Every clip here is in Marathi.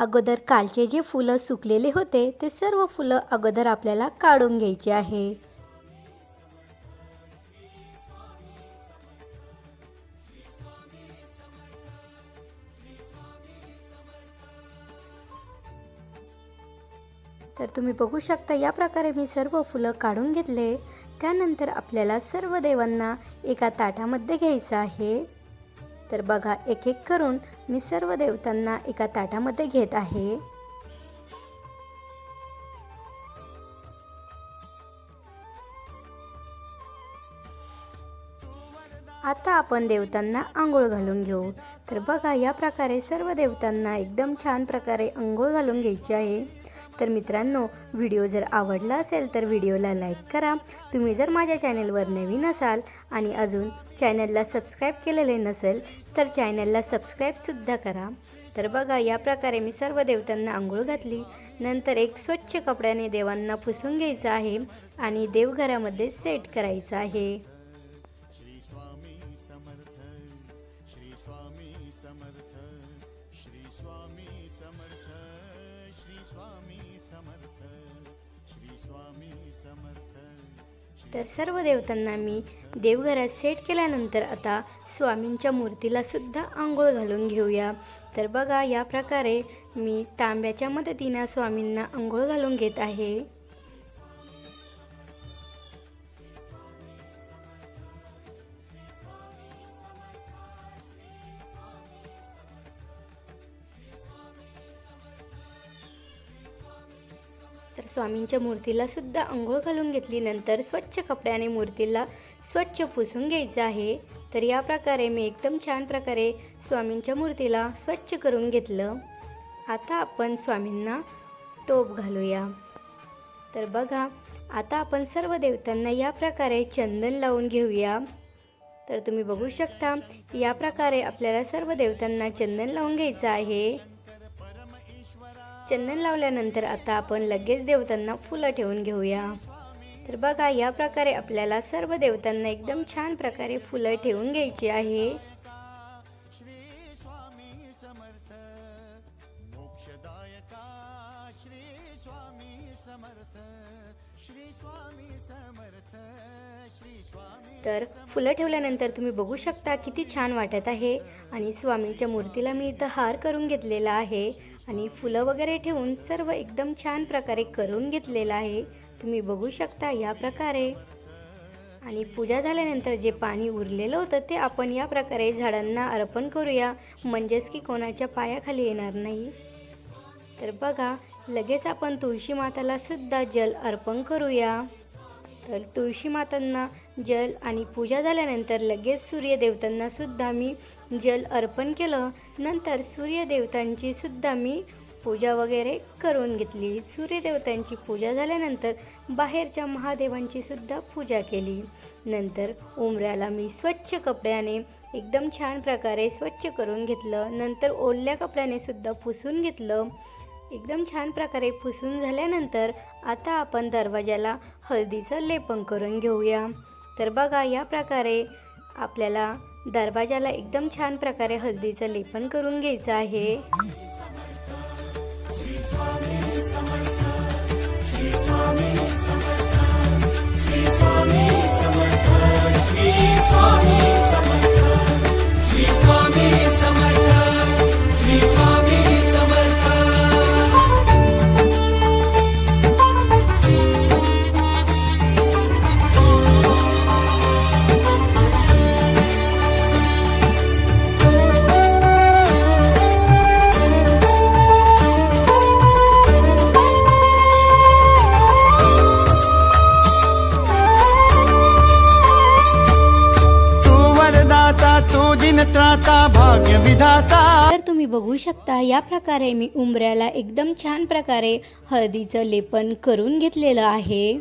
अगोदर कालचे जे फुलं सुकलेले होते ते सर्व फुलं अगोदर आपल्याला काढून घ्यायचे आहे. तर तुम्ही बघू शकता या प्रकारे मी सर्व फुलं काढून घेतले. त्यानंतर आपल्याला सर्व देवांना एका ताटामध्ये घ्यायचं आहे. तर बघा एक एक करून मी सर्व देवतांना एका ताटामध्ये घेत आहे. आता आपण देवतांना आंघोळ घालून घेऊ. तर बघा या प्रकारे सर्व देवतांना एकदम छान प्रकारे आंघोळ घालून घ्यायची आहे. तर मित्रांनो व्हिडिओ जर आवडला असेल तर व्हिडिओला लाईक करा. तुम्ही जर माझ्या चॅनलवर नवीन असाल आणि अजून चॅनलला सबस्क्राईब केलेले नसेल तर चॅनलला सबस्क्राईबसुद्धा करा. तर बघा या प्रकारे मी सर्व देवतांना आंघोळ घातली. नंतर एक स्वच्छ कपड्याने देवांना पुसून घ्यायचं आहे आणि देवघरामध्ये सेट करायचं आहे. तर सर्व देवतांना मी देवघरात सेट केल्यानंतर आता स्वामींच्या मूर्तीला सुद्धा आंघोळ घालून घेऊया. तर बघा या प्रकारे मी तांब्याच्या मदतीनं स्वामींना आंघोळ घालून घेत आहे. स्वामींच्या मूर्तीला सुद्धा आंघोळ घालून घेतली. नंतर स्वच्छ कपड्याने मूर्तीला स्वच्छ पुसून घ्यायचं आहे. तर या प्रकारे मी एकदम छान प्रकारे स्वामींच्या मूर्तीला स्वच्छ करून घेतलं. आता आपण स्वामींना टोप घालूया. तर बघा आता आपण सर्व देवतांना या प्रकारे चंदन लावून घेऊया. तर तुम्ही बघू शकता या प्रकारे आपल्याला सर्व देवतांना चंदन लावून घ्यायचं आहे. चंदन लावल्यानंतर आता आपण लगेच देवतांना फुलं ठेवून घेऊया. तर बघा या प्रकारे आपल्याला सर्व देवतांना एकदम छान प्रकारे फुलं ठेवून घ्यायची आहे. तर फुलं ठेवल्यानंतर तुम्ही बघू शकता किती छान वाटत आहे. आणि स्वामींच्या मूर्तीला मी इथं हार करून घेतलेला आहे. आणि फुलं वगैरे ठेवून सर्व एकदम छान प्रकारे करून घेतलेलं आहे. तुम्ही बघू शकता या प्रकारे. आणि पूजा झाल्यानंतर जे पाणी उरलेलं होतं ते आपण या प्रकारे झाडांना अर्पण करूया. म्हणजेच की कोणाच्या पायाखाली येणार नाही. तर बघा लगेच आपण तुळशी माताला सुद्धा जल अर्पण करूया. तर तुळशी मातांना जल आणि पूजा झाल्यानंतर लगेच सूर्यदेवतांना सुद्धा मी जल अर्पण केलं. नंतर सूर्यदेवतांची सुद्धा मी पूजा वगैरे करून घेतली. सूर्यदेवतांची पूजा झाल्यानंतर बाहेरच्या महादेवांची सुद्धा पूजा केली. नंतर उमऱ्याला मी स्वच्छ कपड्याने एकदम छान प्रकारे स्वच्छ करून घेतलं. नंतर ओल्या कपड्याने सुद्धा पुसून घेतलं. एकदम छान प्रकारे पुसून झाल्यानंतर आता आपण दरवाजाला हळदीचं लेपन करून घेऊया. तर बघा या प्रकारे आपल्याला दरवाजाला एकदम छान प्रकारे हळदीचं लेपन करून घ्यायचं आहे. विधाता भाग्य विधाता. तर तुम्ही बघू शकता या प्रकारे मी उंबऱ्याला एकदम छान प्रकारे हळदीचं लेपन करून घेतलेलं आहे.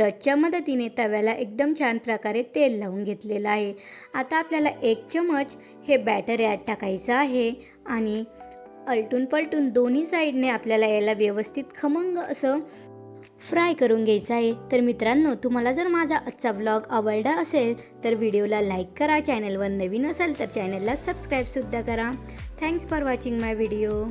ब्रशच्या मदतीने तव्याला एकदम छान प्रकारे तेल लावून घेतलेलं आहे. आता आपल्याला एक चमच हे बॅटर यात टाकायचं आहे आणि अलटून पलटून दोन्ही साईडने आपल्याला याला व्यवस्थित खमंग असं फ्राय करून घ्यायचं आहे. तर मित्रांनो तुम्हाला जर माझा आजचा व्लॉग आवडला असेल तर व्हिडिओला लाईक करा. चॅनलवर नवीन असेल तर चॅनलला सबस्क्राईबसुद्धा करा. Thanks for watching my video